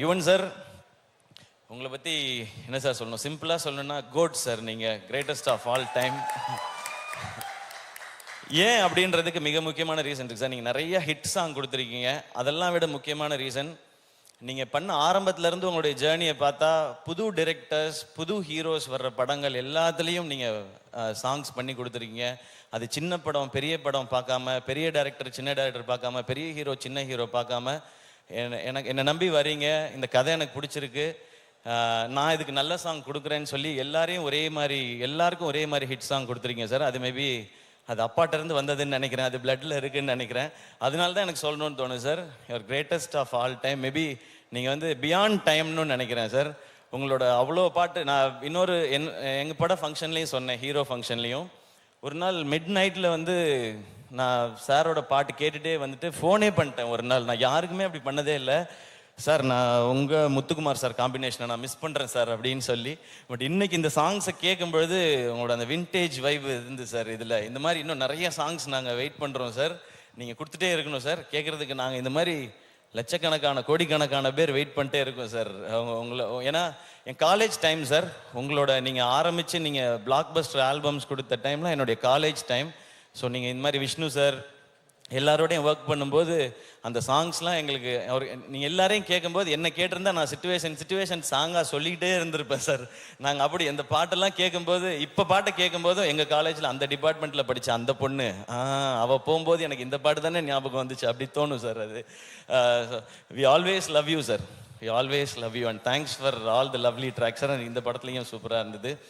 Yuvan sir உங்களை பற்றி என்ன சார் சொல்லணும்? சிம்பிளாக சொல்லணும்னா கோட் சார் நீங்கள் கிரேட்டஸ்ட் ஆஃப் ஆல் டைம் ஏன் அப்படின்றதுக்கு மிக முக்கியமான ரீசன் இருக்கு சார். நீங்கள் நிறைய ஹிட் சாங் கொடுத்துருக்கீங்க. அதெல்லாம் விட முக்கியமான ரீசன் நீங்கள் பண்ண ஆரம்பத்துலேருந்து உங்களுடைய ஜேர்னியை பார்த்தா புது டிரெக்டர்ஸ் புது ஹீரோஸ் வர்ற படங்கள் எல்லாத்துலேயும் நீங்கள் சாங்ஸ் பண்ணி கொடுத்துருக்கீங்க. அது சின்ன படம் பெரிய படம் பார்க்காம பெரிய டேரக்டர் சின்ன டேரக்டர் பார்க்காம பெரிய ஹீரோ சின்ன ஹீரோ பார்க்காம என்ன- எனக்கு என்னை நம்பி வரீங்க. இந்த கதை எனக்கு பிடிச்சிருக்கு. நான் இதுக்கு நல்ல சாங் கொடுக்குறேன்னு சொல்லி எல்லாரையும் ஒரே மாதிரி எல்லாருக்கும் ஒரே மாதிரி ஹிட் சாங் கொடுத்துருக்கீங்க சார். அது மேபி அது அப்பாட்டிருந்து வந்ததுன்னு நினைக்கிறேன். அது பிளட்டில் இருக்குன்னு நினைக்கிறேன். அதனால தான் எனக்கு சொல்லணும்னு தோணும் sir. Your greatest of all time maybe நீங்கள் வந்து பியாண்ட் டைம்னு நினைக்கிறேன் சார். உங்களோட அவ்வளோ பாட்டு நான் இன்னொரு என் எங்கள் பட ஃபங்க்ஷன்லேயும் சொன்னேன் ஹீரோ ஃபங்க்ஷன்லேயும் ஒரு நாள் மிட் நைட்டில் வந்து நான் சாரோட பாட்டு கேட்டுட்டே வந்துட்டு ஃபோனே பண்ணிட்டேன் ஒரு நாள். நான் யாருக்குமே அப்படி பண்ணதே இல்லை. சார் நான் உங்கள் முத்துக்குமார் சார் காம்பினேஷனை நான் மிஸ் பண்ணுறேன் சார் அப்படின்னு சொல்லி. பட் இன்னைக்கு இந்த சாங்ஸை கேட்கும்பொழுது உங்களோட அந்த வின்டேஜ் வைப் இருந்து சார் இதில் இந்த மாதிரி இன்னும் நிறைய சாங்ஸ் நாங்கள் வெயிட் பண்ணுறோம் சார். நீங்கள் கொடுத்துட்டே இருக்கணும் சார். கேட்குறதுக்கு நாங்கள் இந்த மாதிரி லட்சக்கணக்கான கோடிக்கணக்கான பேர் வெயிட் பண்ணிட்டே இருக்கோம் சார். அவங்க உங்களை ஏன்னா என் காலேஜ் டைம் சார். உங்களோட நீங்கள் ஆரம்பித்து நீங்கள் பிளாக் பஸ்டர் ஆல்பம்ஸ் கொடுத்த டைம்லாம் என்னுடைய காலேஜ் டைம் ஸோ நீங்கள் இந்த மாதிரி விஷ்ணு சார் எல்லாரோடையும் ஒர்க் பண்ணும்போது அந்த சாங்ஸ்லாம் எங்களுக்கு அவர் நீங்கள் எல்லாரையும் கேட்கும்போது என்ன கேட்டிருந்தா நான் சுச்சுவேஷன் சுச்சுவேஷன் சாங்காக சொல்லிக்கிட்டே இருந்திருப்பேன் சார் நாங்கள் அப்படி இந்த பாட்டெல்லாம் கேட்கும்போது இப்போ பாட்டை கேட்கும்போதும் எங்கள் காலேஜில் அந்த டிபார்ட்மெண்ட்டில் படித்த அந்த பொண்ணு ஆ அவள் போகும்போது எனக்கு இந்த பாட்டு தானே ஞாபகம் வந்துச்சு அப்படி தோணும் சார் அது. We always love you sir we always love you and thanks for all the lovely tracks sir இந்த படத்துலையும் சூப்பராக இருந்தது.